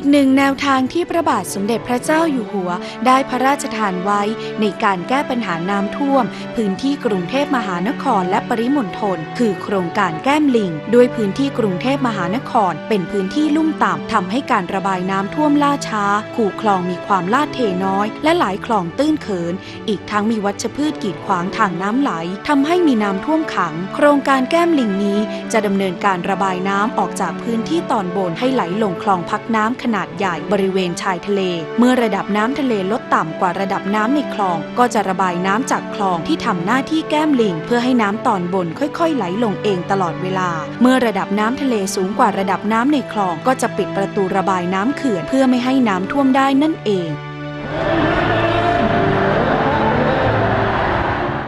กหนึ่งแนวทางที่พระบาทสมเด็จพระเจ้าอยู่หัว ได้พระราชทานไว้ในการแก้ปัญหาน้ำท่วม พื้นที่กรุงเทพมหานครและปริมณฑลคือโครงการแก้มลิง ด้วยพื้นที่กรุงเทพมหานคร เป็นพื้นที่ลุ่มต่ำทำให้การระบายน้ำท่วมล่าช้า ขู่คลองมีความลาดเทน้อย และหลายคลองตื้นเขิน อีกทั้งมีวัชพืชกีดขวางทางน้ำไหลทำให้มีน้ำท่วมขัง โครงการแก้มลิงนี้จะดำเนินการระบายน้ำออกจากพื้นที่ตอนบนให้ไหลลงคลองพักน้ำขนาดใหญ่บริเวณชายทะเล เมื่อระดับน้ำทะเลลดต่ำกว่าระดับน้ำในคลอง ก็จะระบายน้ำจากคลองที่ทำหน้าที่แก้มลิง เพื่อให้น้ำตอนบนค่อยๆ ไหลลงเองตลอดเวลา เมื่อระดับน้ำทะเลสูงกว่าระดับน้ำในคลอง ก็จะปิดประตูระบายน้ำเขื่อน เพื่อไม่ให้น้ำท่วมได้นั่นเอง